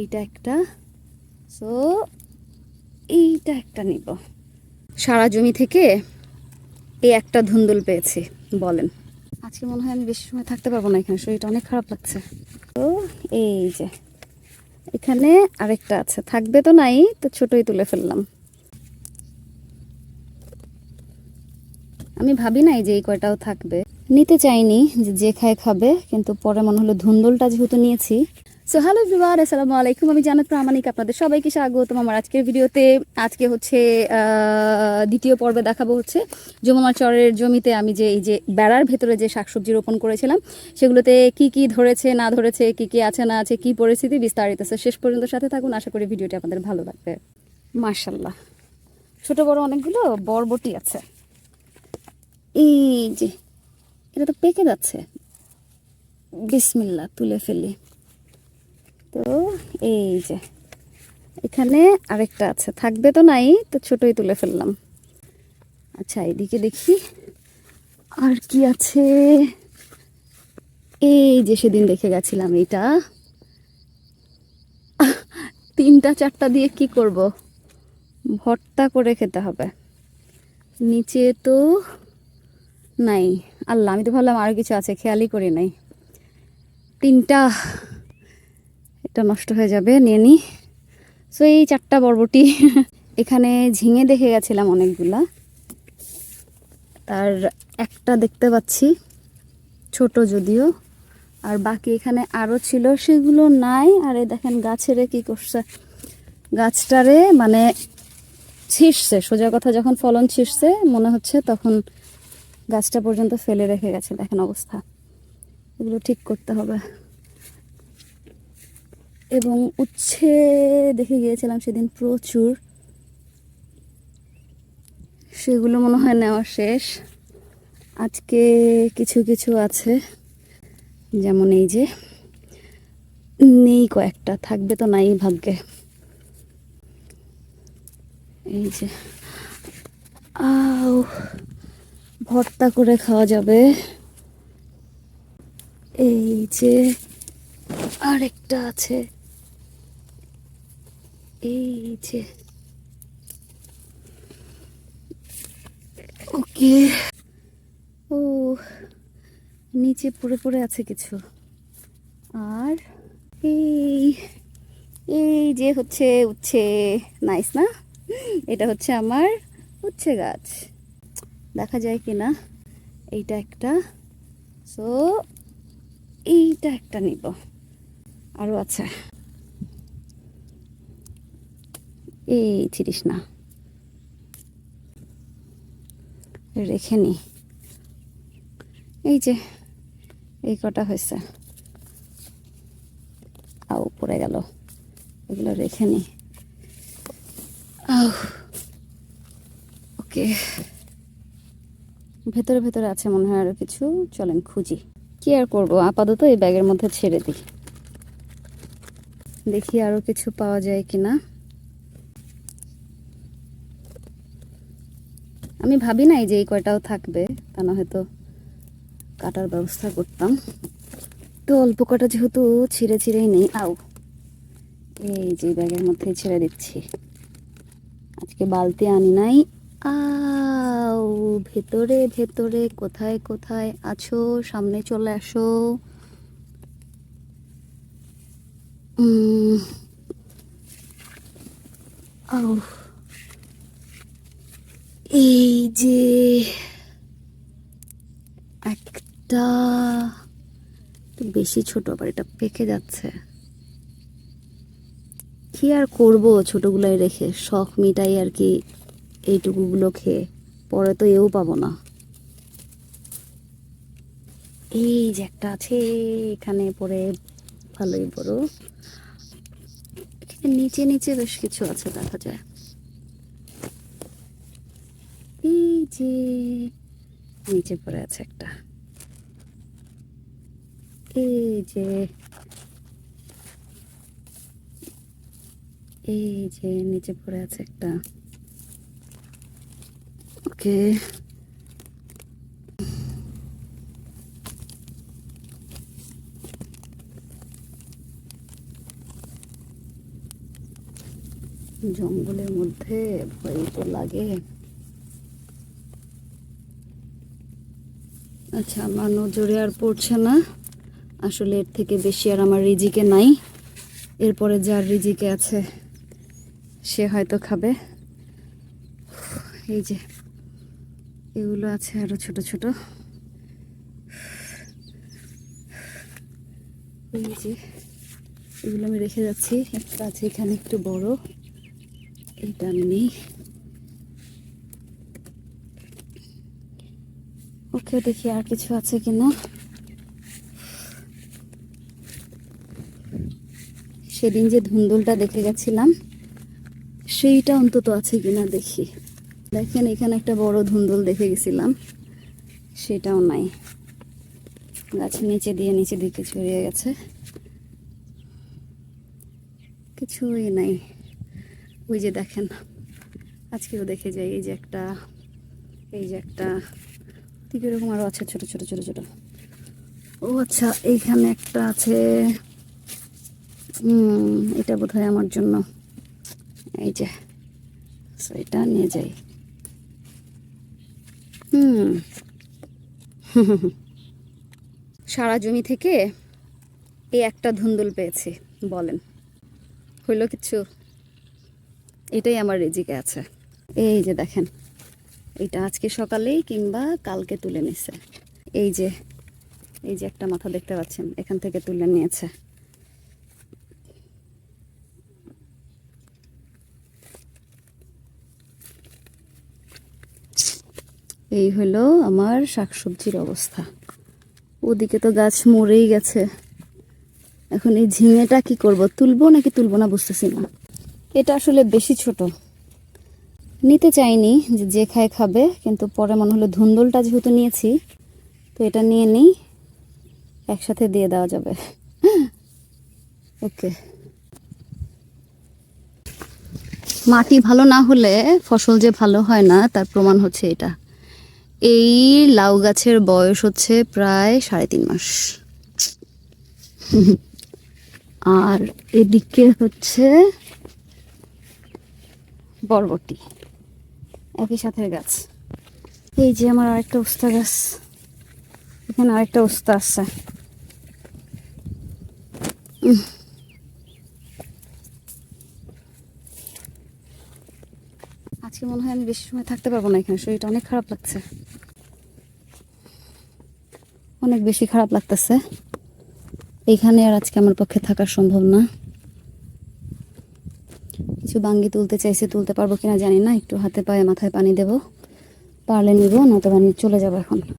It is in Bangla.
এইটা একটা। সো এইটা একটা নিব। সারা জমি থেকে এই একটা ধুন্দুল পেয়েছি, বলেন। আজকে মনে হয় আমি বেশি সময় থাকতে পারব না এখানে, শরীরটা অনেক খারাপ লাগছে। তো এই যে, এখানে আরেকটা আছে। থাকবে তো নাই, তো ছোটই তুলে ফেললাম। আমি ভাবি নাই যে এই কয়টাও থাকবে। নিতে চাইনি যে যে খায় খাবে, কিন্তু পরে মনে হলো ধুন্দুলটা যেহেতু নিয়েছি সো হ্যালো বিবার আসসালামু আলাইকুম আমি জানাত প্রামাণিক আপনাদের সবাইকে স্বাগতম আমার আজকের ভিডিওতে। আজকে হচ্ছে দ্বিতীয় পর্বে দেখাবো হচ্ছে যমুনা চরের জমিতে আমি যে এই যে বেড়ার ভেতরে যে শাকসবজি রোপণ করেছিলাম সেগুলোতে কি কি ধরেছে না ধরেছে কি কি আছে না আছে কি পরিস্থিতি বিস্তারিত। আছে শেষ পর্যন্ত সাথে থাকুন আশা করি ভিডিওটি আপনাদের ভালো লাগবে। মার্শাল্লাহ ছোটো বড় অনেকগুলো বরবটি আছে। এই যে এটা তো পেকে যাচ্ছে। বিসমিল্লা তুলে ফেলি। তো এই যে এখানে আরেকটা আছে। থাকবে তো নাই তো ছোটই তুলে ফেললাম। আচ্ছা এদিকে দেখি। আর কি আছে? এই যে সেদিন দেখে গেছিলাম আহ, তিনটা চারটা দিয়ে কি করব? ভর্তা করে খেতে হবে। নিচে তো নাই। আল্লাহ আমি তো ভাবলাম আরও কিছু আছে খেয়ালই করি নাই। তিনটা এটা নষ্ট হয়ে যাবে, নিয়ে নি। সো এই চারটা বরবটি এখানে ঝিঙে দেখে গেছিলাম অনেকগুলা। তার একটা দেখতে পাচ্ছি, ছোট যদিও। আর বাকি এখানে আরও ছিল, সেগুলো নাই। আর এই দেখেন, গাছেরে কি করছে। গাছটারে মানে ছিঁড়ছে, সোজা কথা যখন ফলন ছিঁড়ছে, মনে হচ্ছে তখন গাছটা পর্যন্ত ফেলে রেখে গেছে। দেখেন অবস্থা। এগুলো ঠিক করতে হবে। এবং উচ্ছে দেখে গিয়েছিলাম সেদিন প্রচুর। সেগুলো মনে হয় নেওয়া শেষ। আজকে কিছু কিছু আছে, যেমন এই যে, নেই কয়েকটা, থাকবে তো নাই ভাগ্যে। এই যে, আও, ভর্তা করে খাওয়া যাবে। এই যে, আরেকটা আছে। এই যে ওকে। ও, নিচে পড়ে পড়ে আছে কিছু। আর এই এই যে হচ্ছে উচ্ছে নাইস না? এটা হচ্ছে আমার উচ্ছে গাছ। দেখা যায় কি না এইটা একটা। সো এইটা একটা নিব। আরও আছে। এই ছিড়িস না। রেখে নি। এই যে, এই কটা হয়েছে। আও, পড়ে গেল। এগুলো রেখে নি। আহ, ওকে। ভেতরে ভেতরে আছে মনে হয় আরও কিছু। চলেন খুঁজি। কি আর করব? আপাতত এই ব্যাগের মধ্যে ছেড়ে দিই। দেখি আরও কিছু পাওয়া যায় কিনা। আমি ভাবি নাই যে এই কয়টাও থাকবে, তা না হয়তো কাটার ব্যবস্থা করতাম। তো অল্প কটা যেহেতু ছিঁড়ে ছিঁড়েই নেই। আও, এই যে ব্যাগের মধ্যে ছেড়ে দিচ্ছি। আজকে বালতি আনি নাই। আও, ভেতরে ভেতরে, কোথায় কোথায় আছো? সামনে চলে আসো। আও, এই যে একটা বেশি ছোট, আবার এটা পেকে যাচ্ছে। কি আর করব ছোটগুলাই রেখে? শখ মিটাই আর কি এইটুকুগুলো খেয়ে। পরে তো এও পাবো না। এই যে একটা আছে, এখানে পরে ভালোই বড়। নিচে নিচে বেশ কিছু আছে দেখা যায় এই নিচে পড়ে আছে একটা। এই যে এই যে নিচে পড়ে আছে একটা। ওকে। জঙ্গলের মধ্যে ভয় তো লাগে। আচ্ছা আমার নজরে আর পড়ছে না। আসলে এর থেকে বেশি আর আমার রিজিকে নাই। এরপরে যার রিজিকে আছে, সে হয়তো খাবে। এই যে, এগুলো আছে আরও ছোট ছোট। এই যে, এগুলো আমি রেখে যাচ্ছি। একটা আছে এখানে একটু বড়। এটা আমি নেই। ওকে দেখি আর কিছু আছে কিনা। সেদিন যে ধুন্দুলটা দেখে গেছিলাম, সেইটা অন্তত আছে কিনা দেখি। দেখেন, এখানে একটা বড় ধুন্দুল দেখে গেছিলাম, সেটাও নাই। গাছের নিচে দিয়ে নিচে দিকে ছড়িয়ে গেছে। কিছুই নাই। ওই যে দেখেন, আজকেও দেখে যাই, এই যে একটা, এই যে একটা ঠিক এরকম আরও আছে? ছোট ছোট ছোট ছোট। ও আচ্ছা এইখানে একটা আছে। এটা বোধ আমার জন্য। এই যে এটা নিয়ে যাই। হুম। সারা জমি থেকে এই একটা ধুন্দুল পেয়েছি, বলেন। হইল কিছু? এটাই আমার রেজিকে আছে। এই যে দেখেন। এটা আজকে সকালেই কিংবা কালকে তুলে নিছে। এই যে এই যে একটা মাথা দেখতে পাচ্ছেন, এখান থেকে তুলে নিয়েছে। এই হলো আমার শাকসবজির অবস্থা। ওদিকে তো গাছ মরেই গেছে। এখন এই ঝিঙেটা কি করব, তুলবো নাকি তুলবো না বুঝতেছি না। এটা আসলে বেশি ছোট। নিতে চাইনি যে যে খায় খাবে, কিন্তু পরে মনে হলো ধুন্দুলটা যেহেতু নিয়েছি, তো এটা নিয়ে নিই, একসাথে দিয়ে দেওয়া যাবে। ওকে। মাটি ভালো না হলে ফসল যে ভালো হয় না, তার প্রমাণ হচ্ছে এটা। এই লাউ গাছের বয়স হচ্ছে প্রায় সাড়ে তিন মাস। আর এদিকে হচ্ছে বরবটি। একই সাথে গাছ। এই যে আমার আরেকটা উস্তা গাছ এখানে আরেকটা উস্তা আছে। আজকে মনে হয় আমি বেশি সময় থাকতে পারব না এখানে, শরীরটা অনেক খারাপ লাগছে। অনেক বেশি খারাপ লাগতেছে। এইখানে আর আজকে আমার পক্ষে থাকা সম্ভব না। কিছু বাঙ্গি তুলতে চাইছে, তুলতে পারব কিনা জানি না, একটু হাতে পায়ে, মাথায় পানি দেবো। পারলে নিব আমি চলে যাব এখন।